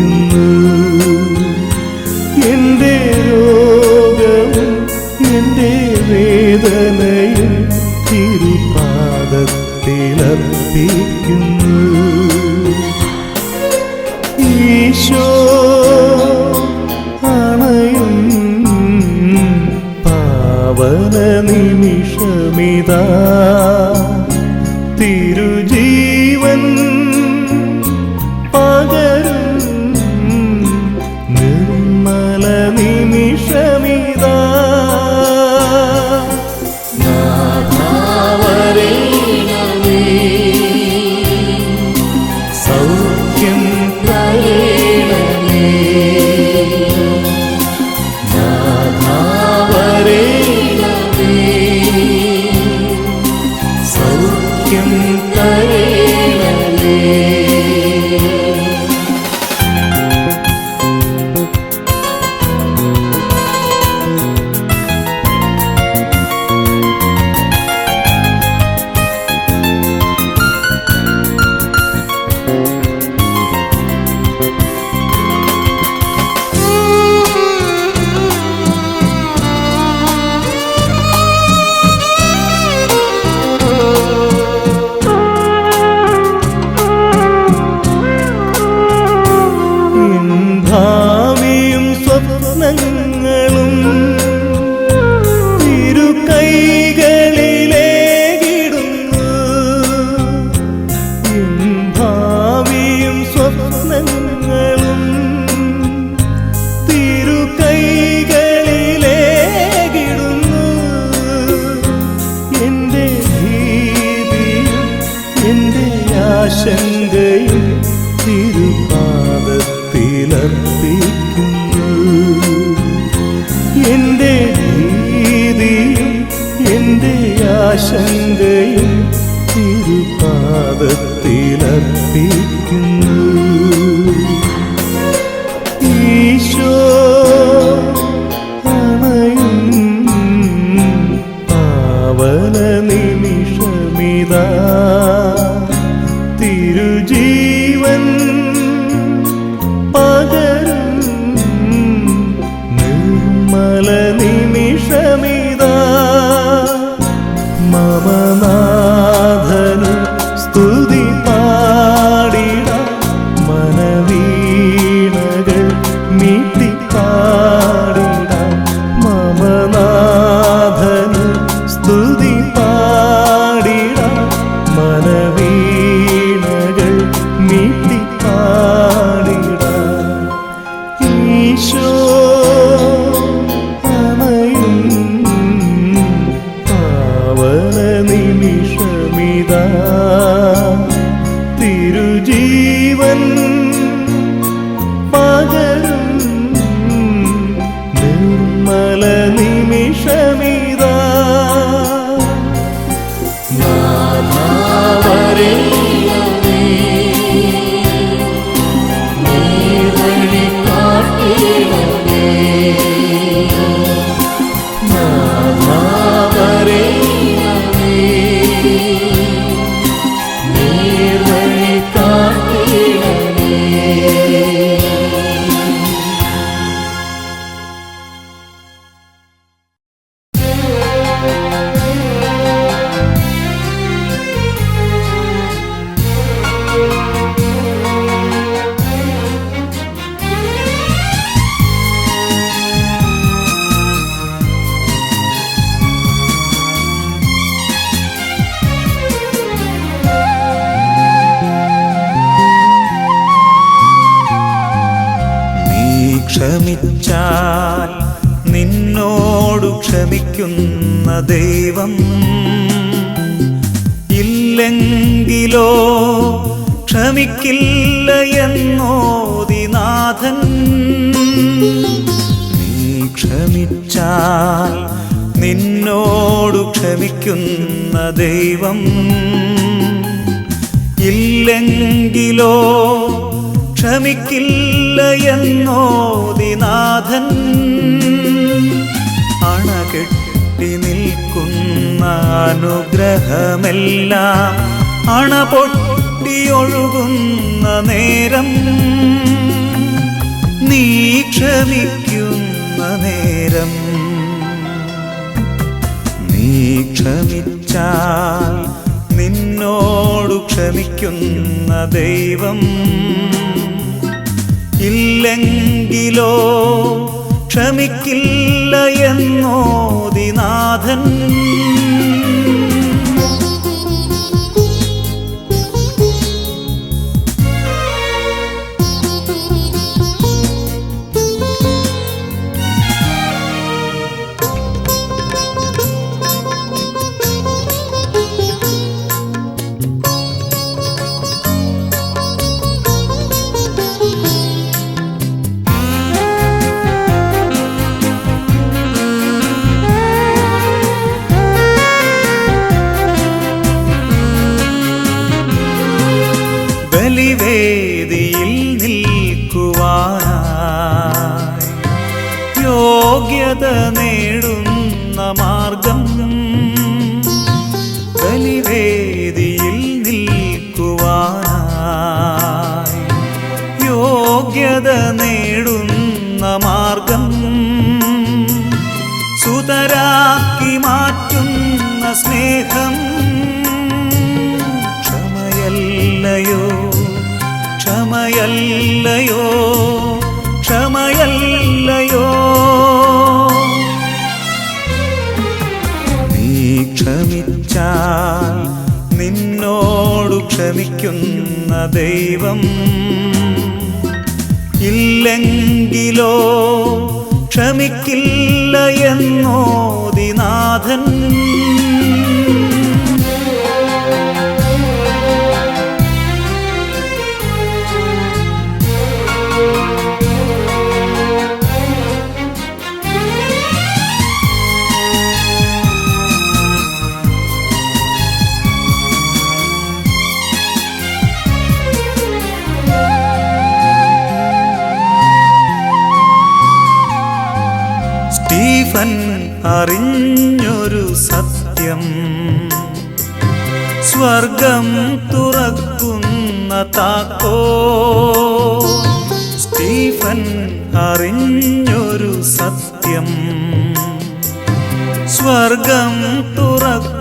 feet. sure. you ക്ഷമിച്ചാൽ നിന്നോടു ക്ഷമിക്കുന്ന ദൈവം ഇല്ലെങ്കിലോ ക്ഷമിക്കില്ല എന്നോദിനാഥൻ അണകെട്ടി നിൽക്കുന്ന അനുഗ്രഹമെല്ലാം അണപൊട്ടിയൊഴുകുന്ന നേരം നീ ക്ഷമിക്കൂ നേരം. നീ ക്ഷമിച്ചാൽ നിന്നോടു ക്ഷമിക്കുന്ന ദൈവം ഇല്ലെങ്കിലോ ക്ഷമിക്കില്ല എന്നോദിനാഥൻ ദൈവം. ഇല്ലെങ്കിലോ ക്ഷമിക്കില്ല എന്നോദിനാഥൻ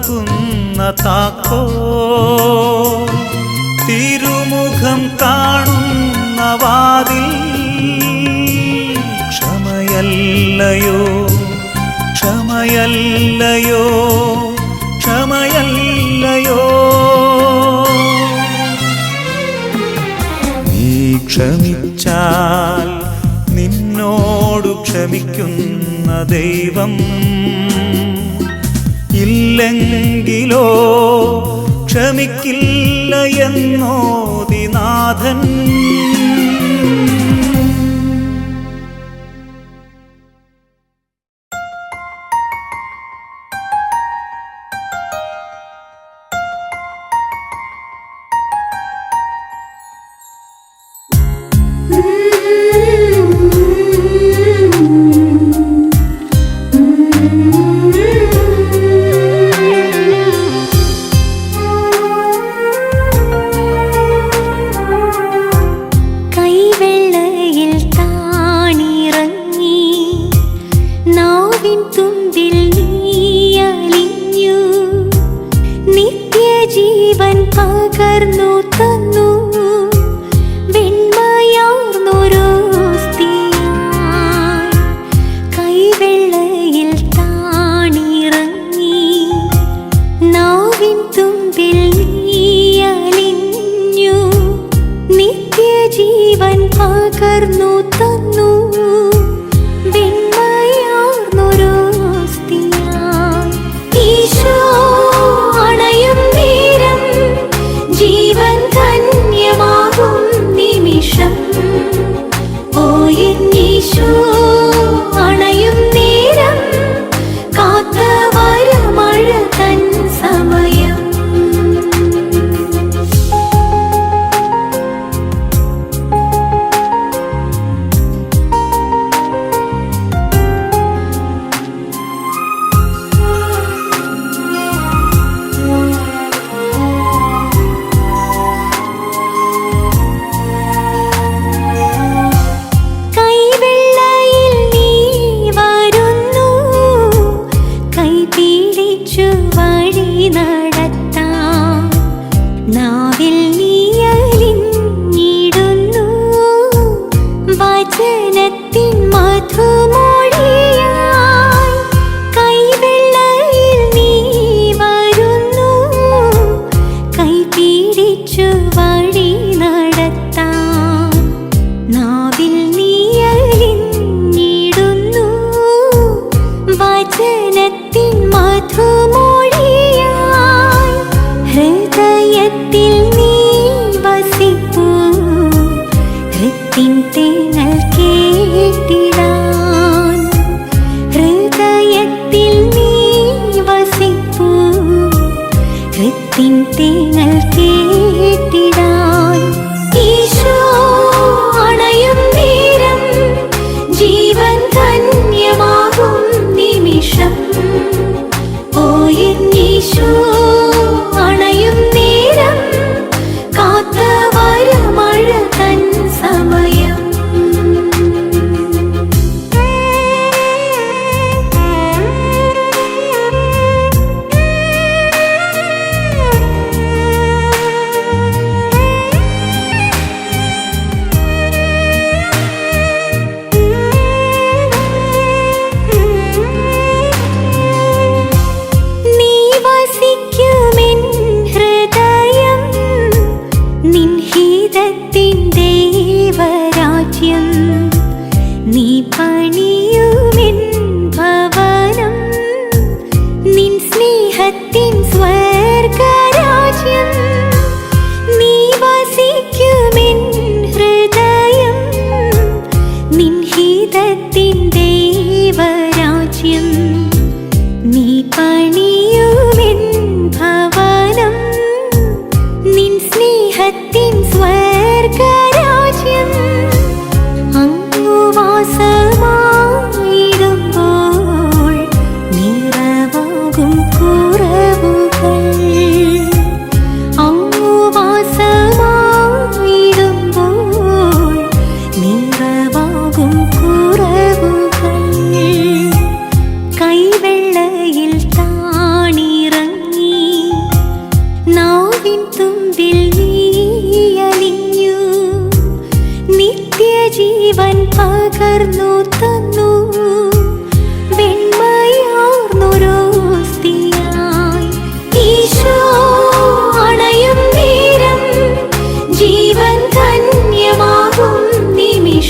തുറക്കുന്ന താക്കോ. തിരുമുഖം കാണുന്ന വാതിൽ ക്ഷമയല്ലയോ ക്ഷമയല്ലയോ ക്ഷമയല്ലയോ. നീ ക്ഷമിച്ചാൽ നിന്നോടു ക്ഷമിക്കുന്ന ദൈവം ക്ഷമിക്കില്ല എന്നോദിനാഥൻ പകർന്നു തന്നു. ജീവൻ ധന്യമാകും നിമിഷം.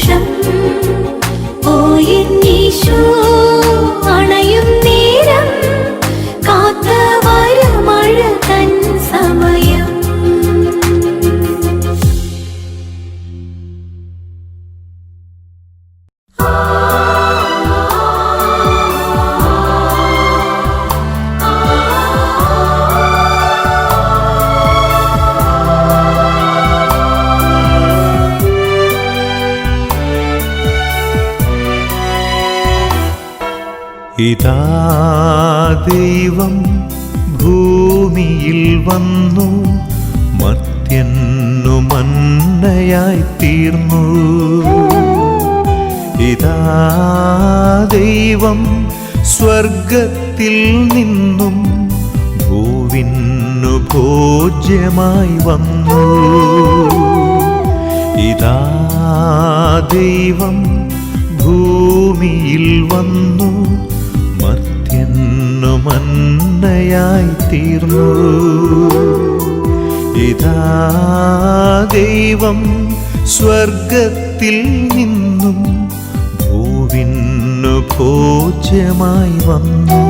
生。ഇതാ ദൈവം ഭൂമിയിൽ വന്നു മത്യന്നു മന്നയായി തീർന്നു. ഇതാ ദൈവം സ്വർഗത്തിൽ നിന്നും ഭൂവിന്നു ഭോജ്യമായി വന്നു. ഇതാ ദൈവം ഭൂമിയിൽ വന്നു മന്നയായി തീർന്നു. ഇതാ ദൈവം സ്വർഗത്തിൽ നിന്നും ഭൂവിന്നു ഭോജ്യമായി വന്നു.